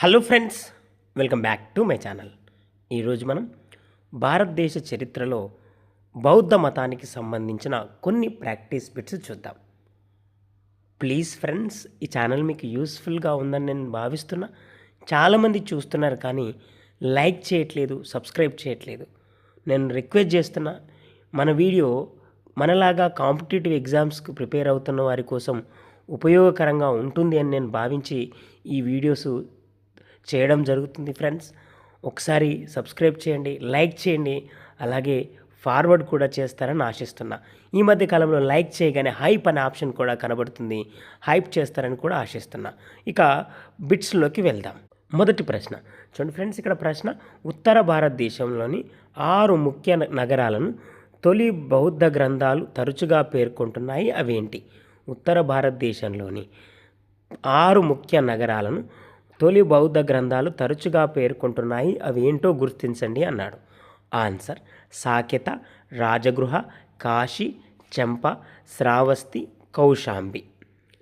Hello friends welcome back to my channel ఈరోజు మనం భారతదేశ చరిత్రలో బౌద్ధ మతానికి సంబంధించిన కొన్ని ప్రాక్టీస్ బిట్స్ చూద్దాం. ప్లీజ్ ఫ్రెండ్స్ ఈ ఛానల్ మీకు యూస్ఫుల్గా ఉందని నేను భావిస్తున్నా. చాలామంది చూస్తున్నారు కానీ లైక్ చేయట్లేదు సబ్స్క్రైబ్ చేయట్లేదు. నేను రిక్వెస్ట్ చేస్తున్నా మన వీడియో మనలాగా కాంపిటేటివ్ ఎగ్జామ్స్కి ప్రిపేర్ అవుతున్న వారి కోసం ఉపయోగకరంగా ఉంటుంది అని నేను భావించి ఈ వీడియోస్ చేయడం జరుగుతుంది ఫ్రెండ్స్. ఒకసారి సబ్స్క్రైబ్ చేయండి లైక్ చేయండి. అలాగే ఫార్వర్డ్ కూడా చేస్తారని ఆశిస్తున్నా. ఈ మధ్య కాలంలో లైక్ చేయగానే హైప్ అనే ఆప్షన్ కూడా కనబడుతుంది. హైప్ చేస్తారని కూడా ఆశిస్తున్నా. ఇక బిట్స్లోకి వెళ్దాం. మొదటి ప్రశ్న. చూడండి ఫ్రెండ్స్ ఇక్కడ ప్రశ్న ఉత్తర భారతదేశంలోని ఆరు ముఖ్య నగరాలను తొలి బౌద్ధ గ్రంథాలు తరచుగా పేర్కొంటున్నాయి. అవేంటి? ఉత్తర భారతదేశంలోని ఆరు ముఖ్య నగరాలను తొలి బౌద్ధ గ్రంథాలు తరచుగా పేర్కొంటున్నాయి. అవి ఏంటో గుర్తించండి అన్నాడు. ఆన్సర్ సాకెత రాజగృహ కాశీ చెంప శ్రావస్తి కౌశాంబి.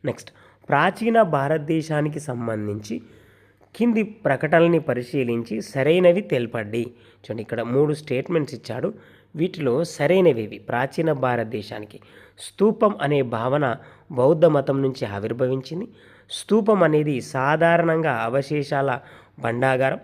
నెక్స్ట్ ప్రాచీన భారతదేశానికి సంబంధించి కింది ప్రకటనల్ని పరిశీలించి సరైనవి తెలపండి. చూడండి ఇక్కడ మూడు స్టేట్మెంట్స్ ఇచ్చాడు. వీటిలో సరైనవి ఇవి. ప్రాచీన భారతదేశానికి స్తూపం అనే భావన బౌద్ధ మతం నుంచి ఆవిర్భవించింది. స్తూపం అనేది సాధారణంగా అవశేషాల భండాగారం.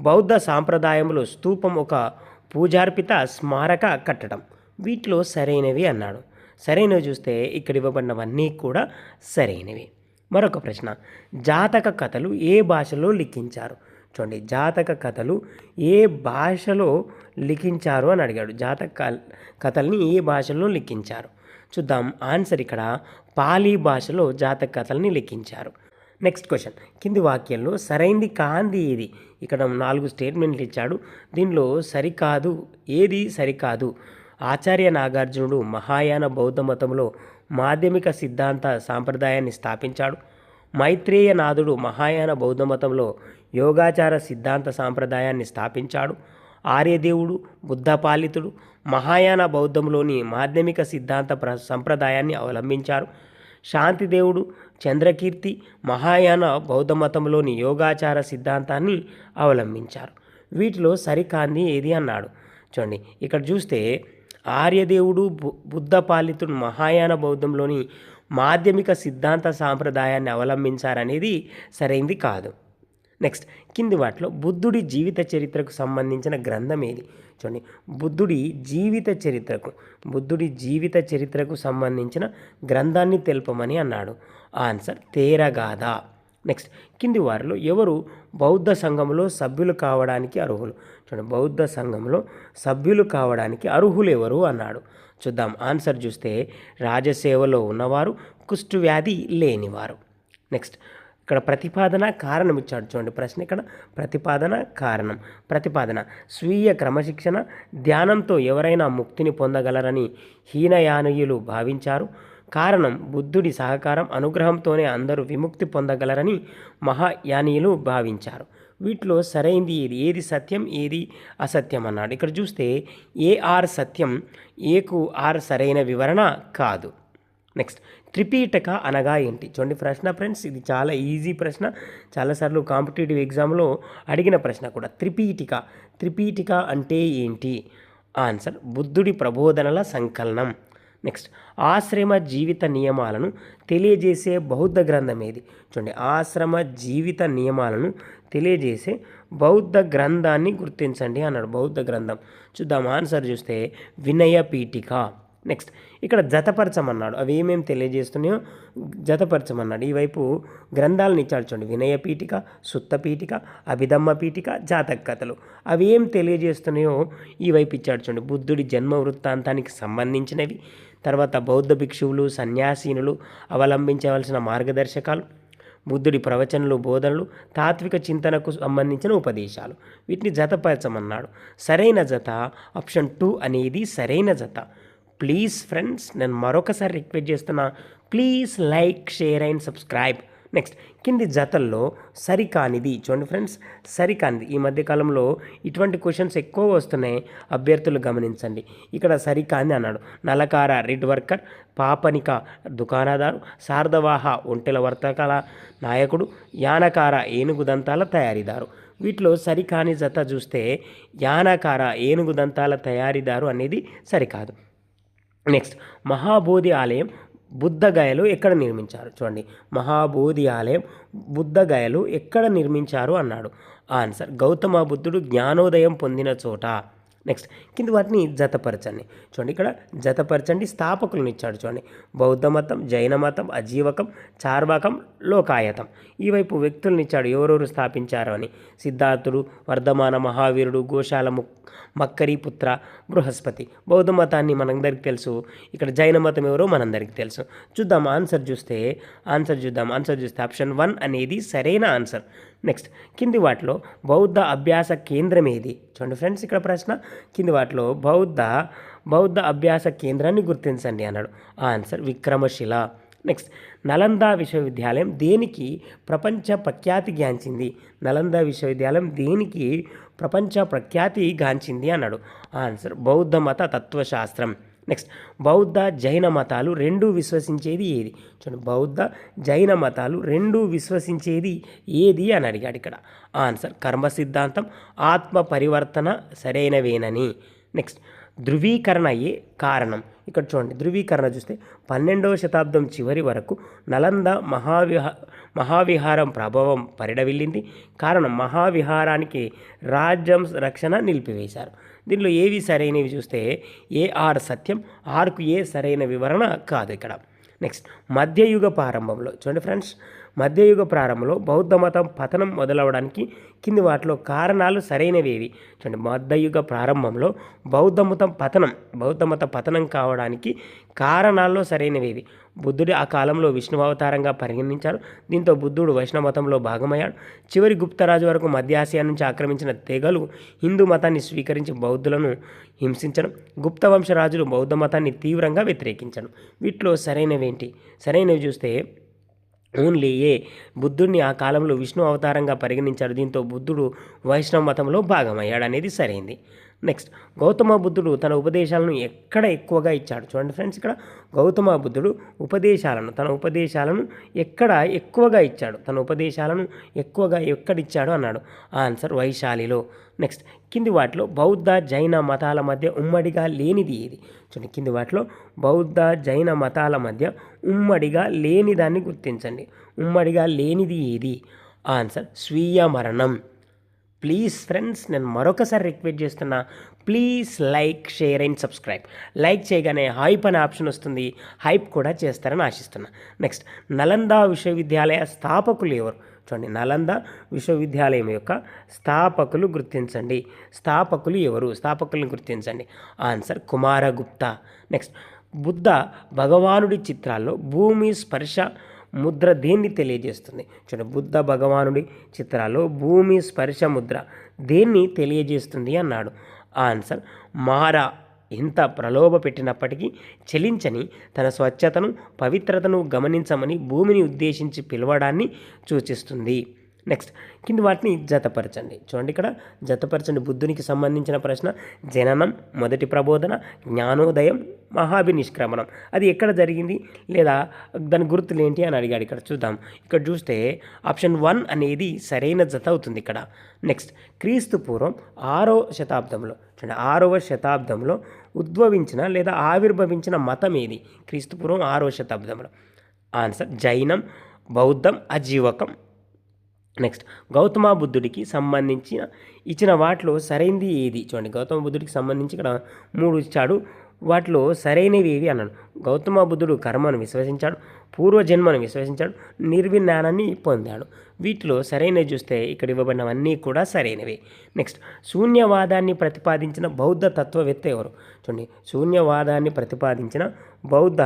బౌద్ధ సాంప్రదాయంలో స్తూపం ఒక పూజార్పిత స్మారక కట్టడం. వీటిలో సరైనవి అన్నాడు. సరైనవి చూస్తే ఇక్కడ ఇవ్వబడినవన్నీ కూడా సరైనవి. మరొక ప్రశ్న. జాతక కథలు ఏ భాషలో లిఖించారు? చూడండి జాతక కథలు ఏ భాషలో లిఖించారు అని అడిగాడు. జాతక కథల్ని ఏ భాషలో లిఖించారు? చూద్దాం. ఆన్సర్ ఇక్కడ పాలీ భాషలో జాతక కథల్ని లిఖించారు. Next question. కింది వాక్యంలో సరైంది కాంది ఏది? ఇక్కడ నాలుగు స్టేట్మెంట్లు ఇచ్చాడు. దీనిలో సరికాదు ఏది సరికాదు? ఆచార్య నాగార్జునుడు మహాయాన బౌద్ధ మతంలో మాధ్యమిక సిద్ధాంత సాంప్రదాయాన్ని స్థాపించాడు. మైత్రేయ నాథుడు మహాయాన బౌద్ధ మతంలో యోగాచార సిద్ధాంత సాంప్రదాయాన్ని స్థాపించాడు. ఆర్యదేవుడు బుద్ధపాలితుడు మహాయాన బౌద్ధంలోని మాధ్యమిక సిద్ధాంత ప్ర సంప్రదాయాన్ని అవలంబించారు. శాంతిదేవుడు చంద్రకీర్తి మహాయాన బౌద్ధ మతంలోని యోగాచార సిద్ధాంతాన్ని అవలంబించారు. వీటిలో సరికాంది ఏది అన్నాడు? చూడండి ఇక్కడ చూస్తే ఆర్యదేవుడు బు బుద్ధపాలితుడు మహాయాన బౌద్ధంలోని మాధ్యమిక సిద్ధాంత సాంప్రదాయాన్ని అవలంబించారనేది సరైంది కాదు. నెక్స్ట్ కింది వాటిలో బుద్ధుడి జీవిత చరిత్రకు సంబంధించిన గ్రంథం ఏది? చూడండి బుద్ధుడి జీవిత చరిత్రకు బుద్ధుడి జీవిత చరిత్రకు సంబంధించిన గ్రంథాన్ని తెలుపమని అన్నాడు. ఆన్సర్ తేరగాథ. నెక్స్ట్ కింది వారిలో ఎవరు బౌద్ధ సంఘంలో సభ్యులు కావడానికి అర్హులు? చూడండి బౌద్ధ సంఘంలో సభ్యులు కావడానికి అర్హులు ఎవరు అన్నాడు. చూద్దాం ఆన్సర్ చూస్తే రాజసేవలో ఉన్నవారు కుష్టు వ్యాధి లేనివారు. నెక్స్ట్ ఇక్కడ ప్రతిపాదన కారణం ఇచ్చాడు. చూడండి ప్రశ్న ఇక్కడ ప్రతిపాదన కారణం. ప్రతిపాదన స్వీయ క్రమశిక్షణ ధ్యానంతో ఎవరైనా ముక్తిని పొందగలరని హీనయానయులు భావించారు. కారణం బుద్ధుడి సహకారం అనుగ్రహంతోనే అందరూ విముక్తి పొందగలరని మహాయానీయులు భావించారు. వీటిలో సరైంది ఏది? ఏది సత్యం? ఏది అసత్యం? అన్నాడు. ఇక్కడ చూస్తే ఏ ఆర్ సత్యం ఏకు ఆర్ సరైన వివరణ కాదు. నెక్స్ట్ త్రిపీటక అనగా ఏంటి? చూడండి ప్రశ్న ఫ్రెండ్స్ ఇది చాలా ఈజీ ప్రశ్న. చాలాసార్లు కాంపిటేటివ్ ఎగ్జామ్లో అడిగిన ప్రశ్న కూడా. త్రిపీటిక త్రిపీటిక అంటే ఏంటి? ఆన్సర్ బుద్ధుడి ప్రబోధనల సంకలనం. నెక్స్ట్ ఆశ్రమ జీవిత నియమాలను తెలియజేసే బౌద్ధ గ్రంథం ఏది? చూడండి ఆశ్రమ జీవిత నియమాలను తెలియజేసే బౌద్ధ గ్రంథాన్ని గుర్తించండి అన్నాడు బౌద్ధ గ్రంథం. చూద్దాం ఆన్సర్ చూస్తే వినయ పీఠిక నెక్స్ట్ ఇక్కడ జతపరచమన్నాడు. అవి ఏమేమి తెలియజేస్తున్నాయో జతపరచమన్నాడు. ఈ వైపు గ్రంథాలను ఇచ్చాడు చూడండి. వినయ పీఠిక సుత్త పీఠిక అభిధమ్మ పీఠిక జాతక కథలు. అవి ఏం తెలియజేస్తున్నాయో ఈ వైపు ఇచ్చాడు చూడండి. బుద్ధుడి జన్మ వృత్తాంతానికి సంబంధించినవి తర్వాత బౌద్ధ భిక్షువులు సన్యాసీనులు అవలంబించవలసిన మార్గదర్శకాలు బుద్ధుడి ప్రవచనలు బోధనలు తాత్విక చింతనకు సంబంధించిన ఉపదేశాలు. వీటిని జతపరచమన్నాడు. సరైన జత ఆప్షన్ టూ అనేది సరైన జత. ప్లీజ్ ఫ్రెండ్స్ నేను మరొకసారి రిక్వెస్ట్ చేస్తున్నా please like share and subscribe next కింది జతల్లో సరికానిది. చూడండి ఫ్రెండ్స్ సరికానిది. ఈ మధ్యకాలంలో ఇటువంటి క్వశ్చన్స్ ఎక్కువ వస్తున్నాయి. అభ్యర్థులు గమనించండి. ఇక్కడ సరికాని అన్నాడు. నలకార రెడ్ వర్కర్ పాపనిక దుకాణదారు శారదవాహ ఒంటెల వర్తకాల నాయకుడు యానకార ఏనుగు దంతాల తయారీదారు. వీటిలో సరికాని జత చూస్తే యానకార ఏనుగు దంతాల తయారీదారు అనేది సరికాదు. నెక్స్ట్ మహాబోధి ఆలయం బుద్ధగయలు ఎక్కడ నిర్మించారు? చూడండి. మహాబోధి ఆలయం బుద్ధగయలు ఎక్కడ నిర్మించారు? అన్నాడు. ఆన్సర్ గౌతమ బుద్ధుడు జ్ఞానోదయం పొందిన చోట. నెక్స్ట్ కింద వాటిని జతపరచండి. చూడండి ఇక్కడ జతపరచండి స్థాపకులను ఇచ్చాడు చూడండి. బౌద్ధ మతం జైన మతం అజీవకం చార్వాకం లోకాయతం. ఈ వైపు వ్యక్తులను ఇచ్చాడు. ఎవరెవరు స్థాపించారు అని? సిద్ధార్థుడు వర్ధమాన మహావీరుడు గోశాల మక్కరి పుత్ర బృహస్పతి. బౌద్ధ మతాన్ని మనందరికి తెలుసు. ఇక్కడ జైన మతం ఎవరో మనందరికి తెలుసు. చూద్దాం ఆన్సర్ చూస్తే ఆన్సర్ చూద్దాం. ఆన్సర్ చూస్తే ఆప్షన్ వన్ అనేది సరైన ఆన్సర్. నెక్స్ట్ కింది వాటిలో బౌద్ధ అభ్యాస కేంద్రం ఏది? చూడండి ఫ్రెండ్స్ ఇక్కడ ప్రశ్న. కింది వాటిలో బౌద్ధ బౌద్ధ అభ్యాస కేంద్రాన్ని గుర్తించండి అన్నాడు. ఆన్సర్ విక్రమశిల. నెక్స్ట్ నలంద విశ్వవిద్యాలయం దేనికి ప్రపంచ ప్రఖ్యాతి గాంచింది? నలంద విశ్వవిద్యాలయం దేనికి ప్రపంచ ప్రఖ్యాతి గాంచింది అన్నాడు. ఆన్సర్ బౌద్ధ మత తత్వశాస్త్రం. నెక్స్ట్ బౌద్ధ జైన మతాలు రెండూ విశ్వసించేది ఏది? చూడండి బౌద్ధ జైన మతాలు రెండూ విశ్వసించేది ఏది అని అడిగాడు ఇక్కడ. ఆన్సర్ కర్మ సిద్ధాంతం ఆత్మ పరివర్తన సరైనవేనని. నెక్స్ట్ ధృవీకరణ ఏ కారణం? ఇక్కడ చూడండి ధృవీకరణ చూస్తే పన్నెండవ శతాబ్దం చివరి వరకు నలంద మహావిహా మహావిహారం ప్రభావం పరిడవిల్లింది. కారణం మహావిహారానికి రాజ్యం రక్షణ నిలిపివేశారు. దీనిలో ఏవి సరైనవి చూస్తే ఏ ఆర్ సత్యం ఆర్కు ఏ సరైన వివరణ కాదు ఇక్కడ. నెక్స్ట్ మధ్యయుగ ప్రారంభంలో. చూడండి ఫ్రెండ్స్ మధ్యయుగ ప్రారంభంలో బౌద్ధ మతం పతనం మొదలవడానికి కింది వాటిలో కారణాలు సరైనవేవి చూడండి మధ్యయుగ ప్రారంభంలో బౌద్ధ మతం పతనం బౌద్ధ మత పతనం కావడానికి కారణాల్లో సరైనవేవి బుద్ధుడు ఆ కాలంలో విష్ణు అవతారంగా పరిగణించారు దీంతో బుద్ధుడు వైష్ణవ మతంలో భాగమయ్యాడు. చివరి గుప్తరాజు వరకు మధ్య ఆసియా నుంచి ఆక్రమించిన తెగలు హిందూ మతాన్ని స్వీకరించి బౌద్ధులను హింసించడం గుప్త వంశరాజులు బౌద్ధ మతాన్ని తీవ్రంగా వ్యతిరేకించడం. వీటిలో సరైనవేంటి సరైనవి చూస్తే ఓన్లీ ఏ బుద్ధుడిని ఆ కాలంలో విష్ణు అవతారంగా పరిగణించారు. దీంతో బుద్ధుడు వైష్ణవ మతంలో భాగమయ్యాడు అనేది సరైంది. నెక్స్ట్ గౌతమ బుద్ధుడు తన ఉపదేశాలను ఎక్కడ ఎక్కువగా ఇచ్చాడు? చూడండి ఫ్రెండ్స్ ఇక్కడ గౌతమ బుద్ధుడు ఉపదేశాలను తన ఉపదేశాలను ఎక్కడ ఎక్కువగా ఇచ్చాడు? తన ఉపదేశాలను ఎక్కువగా ఎక్కడ ఇచ్చాడు అన్నాడు? ఆన్సర్ వైశాలిలో. నెక్స్ట్ కింది వాటిలో బౌద్ధ జైన మతాల మధ్య ఉమ్మడిగా లేనిది ఏది? చూడండి కింది వాటిలో బౌద్ధ జైన మతాల మధ్య ఉమ్మడిగా లేనిదాన్ని గుర్తించండి. ఉమ్మడిగా లేనిది ఏది? ఆన్సర్ స్వీయ మరణం. ప్లీజ్ ఫ్రెండ్స్ నేను మరొకసారి రిక్వెస్ట్ చేస్తున్నా please like share and subscribe. Like చేయగానే హైప్ అనే ఆప్షన్ వస్తుంది. హైప్ కూడా చేస్తారని ఆశిస్తున్నా. నెక్స్ట్ నలంద విశ్వవిద్యాలయ స్థాపకులు ఎవరు? చూడండి నలంద విశ్వవిద్యాలయం యొక్క స్థాపకులు గుర్తించండి. స్థాపకులు ఎవరు? స్థాపకులను గుర్తించండి. ఆన్సర్ కుమారగుప్త. నెక్స్ట్ బుద్ధ భగవానుడి చిత్రాల్లో భూమి స్పర్శ ముద్ర దేన్ని తెలియజేస్తుంది? చూడండి బుద్ధ భగవానుడి చిత్రాల్లో భూమి స్పర్శ ముద్ర దేన్ని తెలియజేస్తుంది అన్నాడు. ఆన్సర్ మారా ఎంత ప్రలోభ పెట్టినప్పటికీ చలించని తన స్వచ్ఛతను పవిత్రతను గమనించమని భూమిని ఉద్దేశించి పిలవడాన్ని సూచిస్తుంది. నెక్స్ట్ కింది వాటిని జతపరచండి. చూడండి ఇక్కడ జతపరచండి బుద్ధునికి సంబంధించిన ప్రశ్న జననం మొదటి ప్రబోధన జ్ఞానోదయం మహాభినిష్క్రమణం. అది ఎక్కడ జరిగింది? లేదా దాని గుర్తులు ఏంటి అని అడిగాడు ఇక్కడ. చూద్దాం. ఇక్కడ చూస్తే ఆప్షన్ వన్ అనేది సరైన జత అవుతుంది ఇక్కడ. నెక్స్ట్ క్రీస్తు పూర్వం ఆరో శతాబ్దంలో చూడండి ఆరవ శతాబ్దంలో ఉద్భవించిన లేదా ఆవిర్భవించిన మతం ఏది? క్రీస్తుపూర్వం ఆరో ఆరవ శతాబ్దంలో. ఆన్సర్ జైనం బౌద్ధం అజీవకం నెక్స్ట్ గౌతమ బుద్ధుడికి సంబంధించిన ఇచ్చిన వాటిలో సరైనది ఏది? చూడండి గౌతమ బుద్ధుడికి సంబంధించి ఇక్కడ మూడు ఇచ్చాడు. వాటిలో సరైనవి ఏవి? అన్నాడు. గౌతమ బుద్ధుడు కర్మను విశ్వసించాడు పూర్వజన్మను విశ్వసించాడు నిర్విజ్ఞానాన్ని పొందాడు. వీటిలో సరైనవి చూస్తే ఇక్కడ ఇవ్వబడినవన్నీ కూడా సరైనవి. నెక్స్ట్ శూన్యవాదాన్ని ప్రతిపాదించిన బౌద్ధ తత్వవేత్త ఎవరు? చూడండి శూన్యవాదాన్ని ప్రతిపాదించిన బౌద్ధ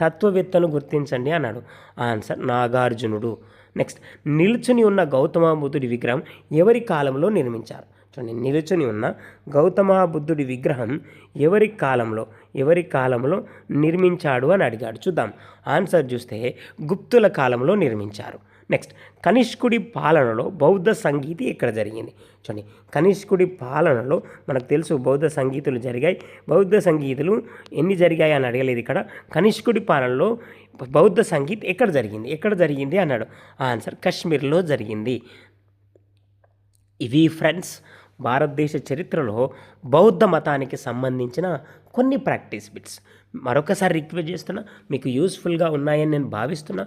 తత్వవేత్తను గుర్తించండి అన్నాడు. ఆన్సర్ నాగార్జునుడు. నెక్స్ట్ నిల్చుని ఉన్న గౌతమ బుద్ధుడి విగ్రహం ఎవరి కాలంలో నిర్మించారు? చూడండి నిలుచుని ఉన్న గౌతమ బుద్ధుడి విగ్రహం ఎవరి కాలంలో ఎవరి కాలంలో నిర్మించాడు అని అడిగాడు. చూద్దాం. ఆన్సర్ చూస్తే గుప్తుల కాలంలో నిర్మించారు. నెక్స్ట్ కనిష్కుడి పాలనలో బౌద్ధ సంగీతి ఇక్కడ జరిగింది. చూడండి కనిష్కుడి పాలనలో మనకు తెలుసు బౌద్ధ సంగీతులు జరిగాయి. బౌద్ధ సంగీతులు ఎన్ని జరిగాయి అని అడగలేదు ఇక్కడ. కనిష్కుడి పాలనలో బౌద్ధ సంగీత్ ఎక్కడ జరిగింది? ఎక్కడ జరిగింది అన్నాడు. ఆన్సర్ కశ్మీర్లో జరిగింది. ఇవి ఫ్రెండ్స్ భారతదేశ చరిత్రలో బౌద్ధ మతానికి సంబంధించిన కొన్ని ప్రాక్టీస్ బిట్స్. మరొకసారి రిక్వెస్ట్ చేస్తున్నా మీకు యూస్ఫుల్గా ఉన్నాయని నేను భావిస్తున్నా.